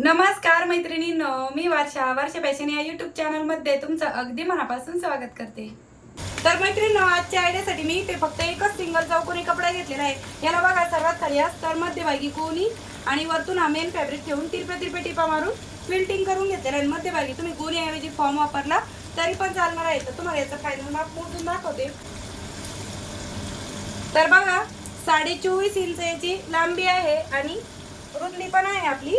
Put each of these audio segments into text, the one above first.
नमस्कार मैत्रिणींनो मी वर्षा वर्षा फॅशन या युट्यूब चॅनलमध्ये तुमचं अगदी मनापासून स्वागत करते. तर मैत्रिणींनो आजच्या आयडियासाठी मी ते फक्त एकच सिंगल चौकोनी कपडा घेतलेला आहे. याला बघा सर्वात खाली तर मध्यभागी कोणी आणि वरतून हा मेन फॅब्रिक ठेवून तिरपे तिरपे टिपा मारून फिल्टिंग करून घेतलेला आहे. मध्यभागी तुम्ही गोणी ऐवजी फॉर्म वापरला तरी पण चालणार आहे. तर तुम्हाला याचं फायनल माप मोजून दाखवते. तर बघा साडे चोवीस इंच याची लांबी आहे आणि रुंदी पण आहे आपली.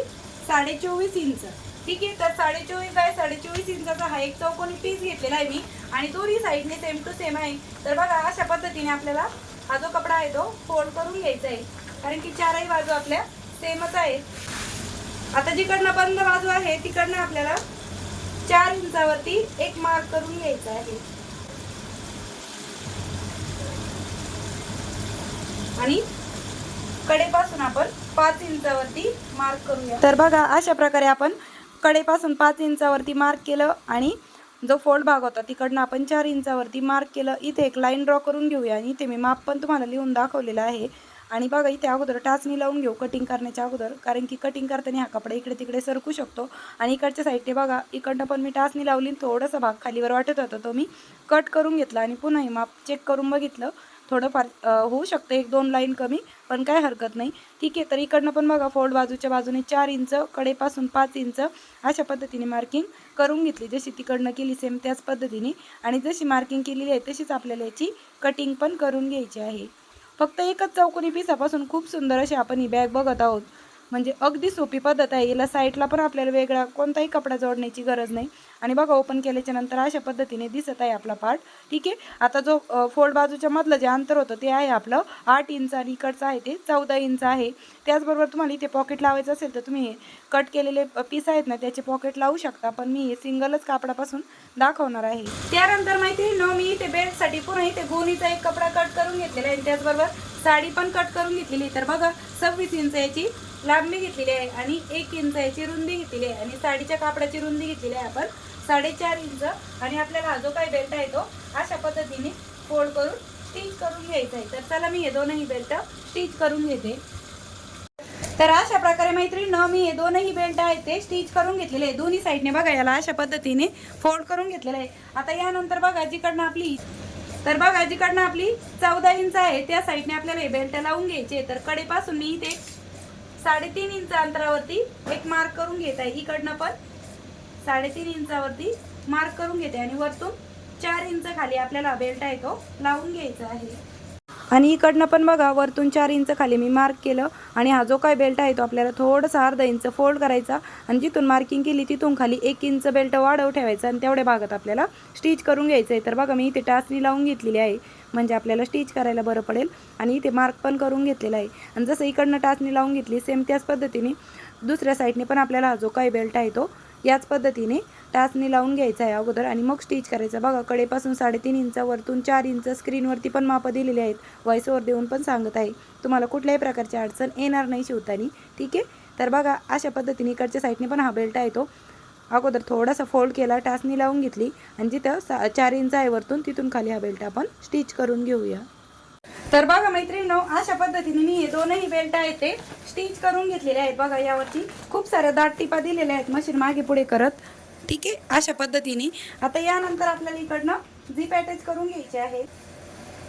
साडे चोवीस इंच. ठीक आहे तर साडे चोवीस आहे साडे चोवीस इंचाचा हा एक चौकोनी पीस घेतलेला आहे मी. आणि दोन्ही साईडने सेम टू सेम आहे. तर बघा अशा पद्धतीने आपल्याला हा जो कपडा आहे तो फोल्ड करून घ्यायचा आहे. कारण की चारही बाजू आपल्या सेमच आहेत आता जिकडनं बंद बाजू आहे तिकडनं आपल्याला चार इंचावरती एक मार्क करून घ्यायचा आहे. आणि कडेपासून आपण पाच इंचावरती मार्क करूया. तर बघा अशा प्रकारे आपण कडेपासून पाच इंचावरती मार्क केलं आणि जो फोल्ड भाग होता तिकडनं आपण चार इंचावरती मार्क केलं. इथे एक लाईन ड्रॉ करून घेऊया आणि इथे मी माप पण तुम्हाला लिहून दाखवलेलं आहे. आणि बघा इथे अगोदर टाचणी लावून घेऊ कटिंग करण्याच्या अगोदर कारण की कटिंग करताना हा कपडा इकडे तिकडे सरकू शकतो. आणि इकडच्या साईडने बघा इकडनं पण मी टाचणी लावली थोडासा भाग खालीवर वाटत होता तो मी कट करून घेतला आणि पुन्हा हे माप चेक करून बघितलं. थोडंफार होऊ शकतं. एक दोन लाईन कमी पण काय हरकत नाही. ठीक आहे तर इकडनं पण बघा फोल्ड बाजूच्या बाजूने चार इंच कडेपासून पाच इंच अशा पद्धतीने मार्किंग करून घेतली. जशी तिकडनं केली सेम त्याच पद्धतीने. आणि जशी मार्किंग केलेली आहे तशीच आपल्याला याची कटिंग पण करून घ्यायची आहे. फक्त एकच चौकोनी पिसापासून खूप सुंदर अशी आपण ही बॅग बघत आहोत. म्हणजे अगदी सोपी पद्धत आहे. याला साईडला पण आपल्याला वेगळा कोणताही कपडा जोडण्याची गरज नाही. आणि बघा ओपन केल्याच्यानंतर अशा पद्धतीने दिसत आहे आपला पार्ट ठीक आहे? आता जो फोल्ड बाजूच्या मधलं जे अंतर होतं ते आहे आपलं आठ इंच आणि इकडचं आहे ते चौदा इंच आहे. त्याचबरोबर तुम्हाला इथे पॉकेट लावायचं असेल तर तुम्ही हे कट केलेले पीस आहेत ना त्याचे पॉकेट लावू शकता. पण मी हे सिंगलच कापडापासून दाखवणार आहे. त्यानंतर माहिती नो मी इथे बेल्टसाठी पुन्हा इथे गोणीचा एक कपडा कट करून घेतलेला आहे. आणि त्याचबरोबर साडी पण कट करून घेतलेली तर बघा सव्वीस इंच याची. लांबी घेतलेली आहे आणि एक इंचाची रुंदी घेतलेली आहे आणि साडीच्या कापडाची रुंदी घेतलेली आहे आपण. साडेचार इंच आणि आपल्याला हा जो काही बेल्ट आहे तो अशा पद्धतीने फोल्ड करून स्टिच करून घ्यायचा आहे. तर चला मी हे दोनही बेल्ट स्टिच करून घेते. तर अशा प्रकारे मैत्रिणी मी हे दोनही बेल्ट आहेत ते स्टिच करून घेतलेले आहे. दोन्ही साईडने बघा याला अशा पद्धतीने फोल्ड करून घेतलेलं आहे. आता यानंतर बघा जिकडनं आपली तर बघा जिकडनं आपली चौदा इंच आहे त्या साईडने आपल्याला हे बेल्ट लावून घ्यायचे तर कडेपासून मी इथे साडेतीन इंच अंतरावरती एक मार्क करून घेत आहे इकडनं पण. साडेतीन इंचावरती मार्क करून घेते आणि वरतून चार इंच खाली आपल्याला बेल्ट आहे तो लावून घ्यायचा आहे. आणि इकडनं पण बघा वरतून चार इंच खाली मी मार्क केलं आणि हा जो काय बेल्ट आहे तो आपल्याला थोडंसं अर्धा इंच फोल्ड करायचा आणि जिथून मार्किंग केली तिथून खाली एक इंच बेल्ट वाढव ठेवायचा आणि तेवढ्या भागात आपल्याला स्टिच करून घ्यायचं आहे. तर बघा मी इथे टाचणी लावून घेतलेली आहे. म्हणजे आपल्याला स्टिच करायला बरं पडेल आणि इथे मार्क पण करून घेतलेला आहे. आणि जसं इकडनं टाचणी लावून घेतली सेम त्याच पद्धतीने दुसऱ्या साईडने पण आपल्याला हा जो काही बेल्ट आहे तो याच पद्धतीने टाचणी लावून घ्यायचा आहे अगोदर आणि मग स्टिच करायचं. बघा कडेपासून साडेतीन इंच वरतून चार इंच स्क्रीनवरती पण मापं दिलेली आहेत. व्हॉईसवर देऊन पण सांगत आहे. तुम्हाला कुठल्याही प्रकारची अडचण येणार नाही शिवतानी. ठीक आहे? तर बघा अशा पद्धतीने इकडच्या साईडने पण हा बेल्ट आहे तो. अगोदर थोडासा फोल्ड केला टाचणी लावून घेतली. आणि जिथं सा चार इंच आहे वरतून तिथून खाली हा बेल्ट आपण स्टिच करून घेऊया. तर बघा मैत्रिणी अशा पद्धतीने मी हे दोनही बेल्ट आहेत ते स्टिच करून घेतलेले आहेत. बघा यावरती खूप साऱ्या दाट टिपा दिलेल्या आहेत. मशीन मागे पुढे करत. ठीक आहे? अशा पद्धतीने. आता यानंतर आपल्याला इकडनं झीप अटॅच करून घ्यायची आहे.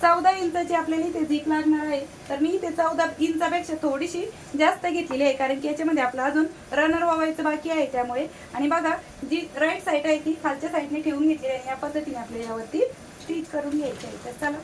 चौदा इंचाची आपल्याला इथे झीप लागणार आहे तर मी इथे चौदा इंचापेक्षा थोडीशी जास्त घेतलेली आहे कारण की याच्यामध्ये आपलं अजून रनर वावायचं बाकी आहे त्यामुळे. आणि बघा जी राईट साईड आहे ती खालच्या साईडने ठेवून घेतलेली आहे. या पद्धतीने आपल्याला यावरती स्टिच करून घ्यायची आहे. तर चला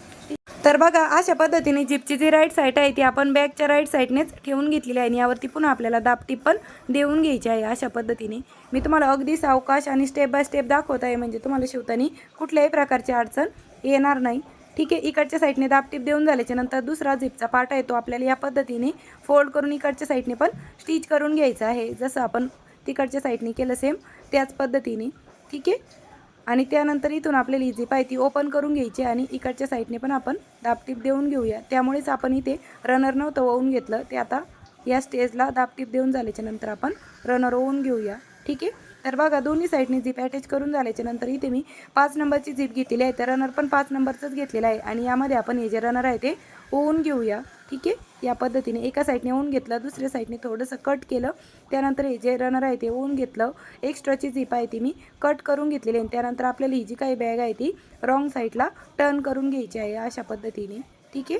तर बघा अशा पद्धतीने जिपची जी राईट साईड आहे ती आपण बॅगच्या राईट साईडनेच ठेवून घेतलेली आहे आणि यावरती पुन्हा आपल्याला दापटी पण देऊन घ्यायची आहे अशा पद्धतीने. मी तुम्हाला अगदी सावकाश आणि स्टेप बाय स्टेप दाखवत आहे म्हणजे तुम्हाला शिवताना कुठल्याही प्रकारची अडचण येणार नाही. ठीक आहे इकडच्या साईडने दापटीप देऊन झाल्याच्यानंतर दुसरा झिपचा पार्ट आहे तो आपल्याला या पद्धतीने फोल्ड करून इकडच्या साईडने पण स्टिच करून घ्यायचा आहे. जसं आपण तिकडच्या साईडने केलं सेम त्याच पद्धतीने. ठीक आहे? आणि त्यानंतर इथून आपल्याला ही झिप आहे ती ओपन करून घ्यायची आणि इकडच्या साईडने पण आपण दापटीप देऊन घेऊया. त्यामुळेच आपण इथे रनर नव्हतं ओवून घेतलं. ते आता या स्टेजला दापटीप देऊन झाल्याच्यानंतर आपण रनर ओवून घेऊया. ठीक आहे? तर बघा दोन्ही साईडने झिप अटॅच करून झाल्याच्यानंतर इथे मी पाच नंबरची झिप घेतलेली आहे. तर रनर पण पाच नंबरचंच घेतलेला आहे. आणि यामध्ये आपण हे जे रनर आहे ते ओवून घेऊया. ठीक आहे? या पद्धतीने एका साईडने ऊन घेतलं दुसऱ्या साईडने थोडंसं कट केलं. त्यानंतर हे जे रनर आहे ते ऊन घेतलं. एक्स्ट्राची झिप आहे ती मी कट करून घेतलेली आणि त्यानंतर आपल्याला ही जी काही बॅग आहे ती रॉंग साईडला टर्न करून घ्यायची आहे अशा पद्धतीने. ठीक आहे?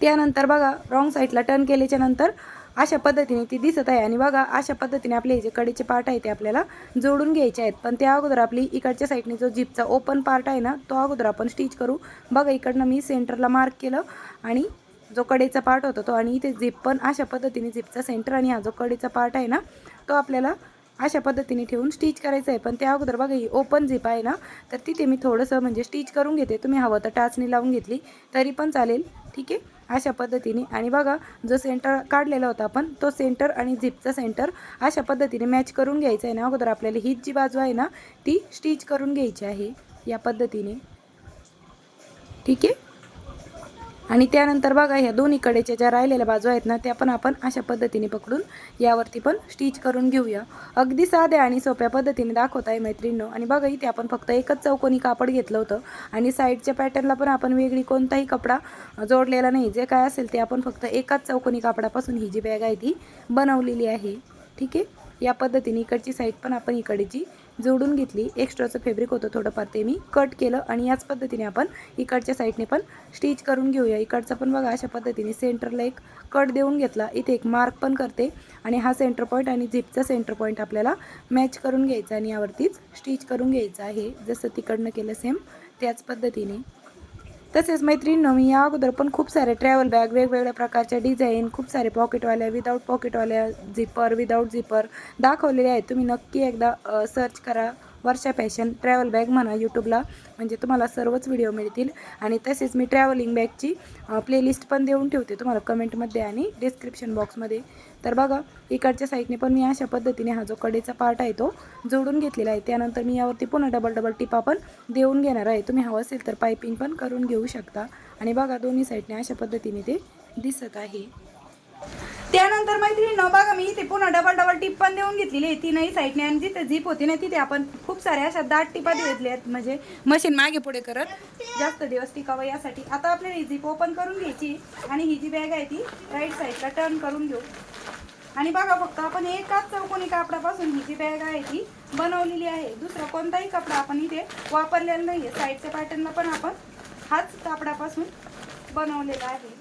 त्यानंतर बघा रॉंग साईडला टर्न केल्याच्यानंतर अशा पद्धतीने ती दिसत आहे. आणि बघा अशा पद्धतीने आपले हे जे कडेचे पार्ट आहे ते आपल्याला जोडून घ्यायचे आहेत. पण त्या अगोदर आपली इकडच्या साईडने जो जिपचा ओपन पार्ट आहे ना तो अगोदर आपण स्टिच करू. बघा इकडनं मी सेंटरला मार्क केलं. आणि जो कडेचा पार्ट होता तो आणि इथे झिप पण अशा पद्धतीने झिपचा सेंटर आणि हा जो कडेचा पार्ट आहे ना तो आपल्याला अशा पद्धतीने ठेवून स्टिच करायचं आहे. पण त्या अगोदर बघा ही ओपन झिप आहे ना तर तिथे मी थोडंसं म्हणजे स्टिच करून घेते. तुम्ही हवं तर टाचणी लावून घेतली तरी पण चालेल. ठीक आहे? अशा पद्धतीने. आणि बघा जो सेंटर काढलेला होता आपण तो सेंटर आणि झिपचा सेंटर अशा पद्धतीने मॅच करून घ्यायचा आहे ना. अगोदर आपल्याला हीच जी बाजू आहे ना ती स्टिच करून घ्यायची आहे या पद्धतीने. ठीक आहे? आणि त्यानंतर बघा ह्या दोन्ही कडेच्या ज्या राहिलेल्या बाजू आहेत ना त्या पण आपण अशा पद्धतीने पकडून यावरती पण स्टिच करून घेऊया. अगदी साध्या आणि सोप्या पद्धतीने दाखवत आहे मैत्रिणींनो. आणि बघा इथे आपण फक्त एकच चौकोनी कापड घेतलं होतं. आणि साईडच्या पॅटर्नला पण आपण वेगळी कोणताही कपडा जोडलेला नाही. जे काय असेल ते आपण फक्त एकाच चौकोनी कापडापासून ही जी बॅग आहे ती बनवलेली आहे. ठीक आहे? या पद्धतीने इकडची साईड पण आपण इकडची जोडून घेतली. एक्स्ट्राचं फेब्रिक होतं थोडंफार ते मी कट केलं आणि याच पद्धतीने आपण इकडच्या साईडने पण स्टिच करून घेऊया. इकडचा पण बघा अशा पद्धतीने सेंटरला एक कट देऊन घेतला. इथे एक मार्क पण करते आणि हा सेंटर पॉईंट आणि झिपचा सेंटर पॉईंट आपल्याला मॅच करून घ्यायचा आणि यावरतीच स्टिच करून घ्यायचं आहे. जसं तिकडनं केलं सेम त्याच पद्धतीने. तसेच मैत्रिणींनो मी या अगोदर पण खूप सारे ट्रॅव्हल बॅग वेगवेगळ्या प्रकारच्या डिझाईन खूप सारे पॉकेटवाल्या विदाऊट पॉकेटवाल्या झिपर विदाऊट झिपर दाखवलेले आहेत. तुम्ही नक्की एकदा सर्च करा. वर्षा फॅशन ट्रॅव्हल बॅग म्हणा यूट्यूबला म्हणजे तुम्हाला सर्वच व्हिडिओ मिळतील. आणि तसेच मी ट्रॅव्हलिंग बॅगची प्लेलिस्ट पण देऊन ठेवते तुम्हाला कमेंटमध्ये आणि डिस्क्रिप्शन बॉक्समध्ये तर बघा इकडच्या साईडने पण मी अशा पद्धतीने हा जो कडेचा पार्ट आहे तो जोडून घेतलेला आहे. त्यानंतर मी यावरती पुन्हा डबल डबल टिपा पण देऊन घेणार आहे. तुम्ही हवं असेल तर पायपिंग पण करून घेऊ शकता. आणि बघा दोन्ही साईडने अशा पद्धतीने ते दिसत आहे. त्यानंतर मैत्रिणीनं बघा मी इथे पुन्हा डबल डबल टिप पण देऊन घेतलेली आहे. तीनही साईडने आणि जिथे झीप होती ना तिथे आपण खूप साऱ्या अशा दाट टिपा घेतल्या आहेत. म्हणजे मशीन मागे पुढे करत जास्त दिवस टिकावं यासाठी. आता आपल्याला ही झीप ओपन करून घ्यायची आणि ही जी बॅग आहे ती राईट साईडला टर्न करून घेऊ. आणि बघा फक्त आपण एकाच चौकोनी कापडापासून ही जी बॅग आहे ती बनवलेली आहे. दुसरा कोणताही कपडा आपण इथे वापरलेला नाही आहे साईडच्या पॅटर्नला पण आपण हाच कापडापासून बनवलेला आहे.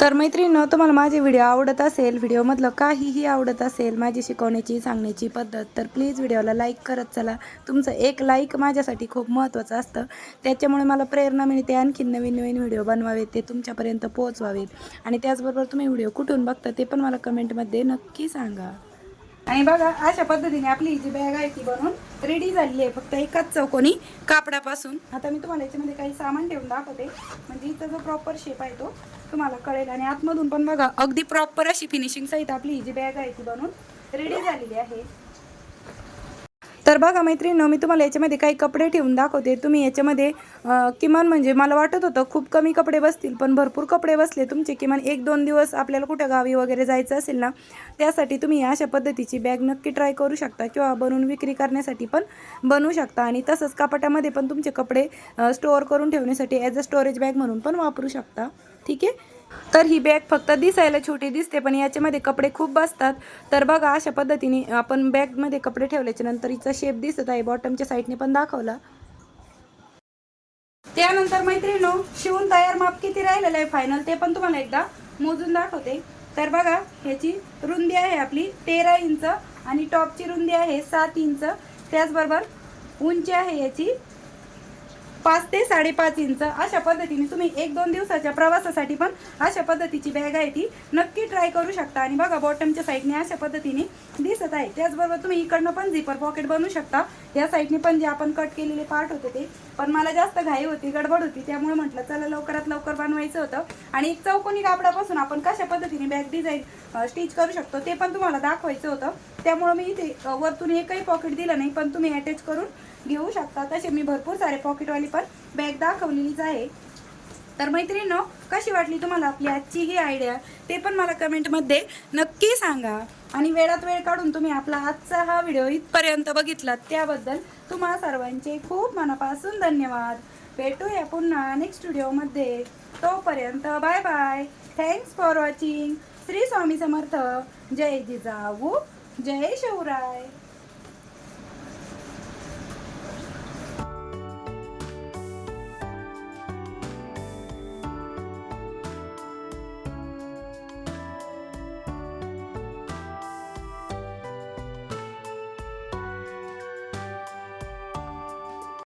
तर मैत्रिणीनं तुम्हाला माझे व्हिडिओ आवडत असेल व्हिडिओमधलं काहीही आवडत असेल माझी शिकवण्याची सांगण्याची पद्धत तर प्लीज व्हिडिओला लाईक करत चला. तुमचं एक लाईक माझ्यासाठी खूप महत्त्वाचं असतं. त्याच्यामुळे मला प्रेरणा मिळते आणखीन नवीन नवीन व्हिडिओ बनवावेत ते तुमच्यापर्यंत पोहोचवावेत आणि त्याचबरोबर तुम्ही व्हिडिओ कुठून बघता ते पण मला कमेंटमध्ये नक्की सांगा. आणि बघा अशा पद्धतीने आपली जी बॅग आहे ती बनवून रेडी झालेली आहे. फक्त एकाच चौकोनी कापडापासून. आता मी तुम्हाला याच्यामध्ये काही सामान ठेवून दाखवते. म्हणजे इथं जो प्रॉपर शेप आहे तो तुम्हाला कळेल. आणि आतमधून पण बघा अगदी प्रॉपर अशी फिनिशिंग सहित आपली ही जी बॅग आहे ती बनवून रेडी झालेली आहे. तर बघा मैत्रिणीनं मी तुम्हाला याच्यामध्ये काही कपडे ठेवून दाखवते. तुम्ही याच्यामध्ये किमान म्हणजे मला वाटत होतं खूप कमी कपडे बसतील पण भरपूर कपडे बसले तुमचे. किमान एक दोन दिवस आपल्याला कुठं गावी वगैरे जायचं असेल ना त्यासाठी तुम्ही अशा पद्धतीची बॅग नक्की ट्राय करू शकता किंवा बनवून विक्री करण्यासाठी पण बनवू शकता. आणि तसंच कपाटामध्ये पण तुमचे कपडे स्टोअर करून ठेवण्यासाठी ॲज अ स्टोरेज बॅग म्हणून पण वापरू शकता. ठीक आहे? तर ही बॅग फक्त दिसायला छोटी दिसते पण याच्यामध्ये कपडे खूप बसतात. तर बघा अशा पद्धतीने आपण बॅगमध्ये कपडे ठेवल्याच्या नंतर हिचा शेप दिसत आहे. बॉटमच्या साईडने पण दाखवला. त्यानंतर मैत्रिणो शिवून तयार माप किती राहिलेलं आहे फायनल ते पण तुम्हाला एकदा मोजून दाखवते. तर बघा ह्याची रुंदी आहे आपली तेरा इंच आणि टॉपची रुंदी आहे सात इंच. त्याचबरोबर उंची आहे याची पाच ते साडेपाच इंच. अशा पद्धतीने तुम्ही एक दोन दिवसाच्या प्रवासासाठी पण अशा पद्धतीची बॅग आहे ती नक्की ट्राय करू शकता. आणि बघा बॉटमच्या साईडने अशा पद्धतीने दिसत आहे. त्याचबरोबर तुम्ही इकडनं पण झिपर पॉकेट बनवू शकता. या साईडने पण जे आपण कट केलेले पार्ट होते ते. पण मला जास्त घाई होती गडबड होती. त्यामुळे म्हटलं चला लवकरात लवकर बनवायचं होतं. आणि एक चौकोनी कापडापासून आपण कशा पद्धतीने बॅग डिझाईन स्टिच करू शकतो ते पण तुम्हाला दाखवायचं होतं. त्यामुळे मी इथे वरतून एकही पॉकेट दिलं नाही पण तुम्ही अटॅच करून घेऊ शकता. तसे मी भरपूर सारे पॉकेटवाली पण बॅग दाखवलेलीच आहे. तर मैत्रिणींनो कशी वाटली तुम्हाला आपली आजची ही आयडिया ते पण मला कमेंटमध्ये नक्की सांगा. आणि वेळात वेळ काढून तुम्ही आपला आजचा हा व्हिडिओ इथपर्यंत बघितला त्याबद्दल तुम्हा सर्वांचे खूप मनापासून धन्यवाद. भेटूया पुन्हा नेक्स्ट व्हिडिओमध्ये तोपर्यंत bye bye thanks for watching Shri Swami Samarth. जय जिजाऊ. जय शिवराय.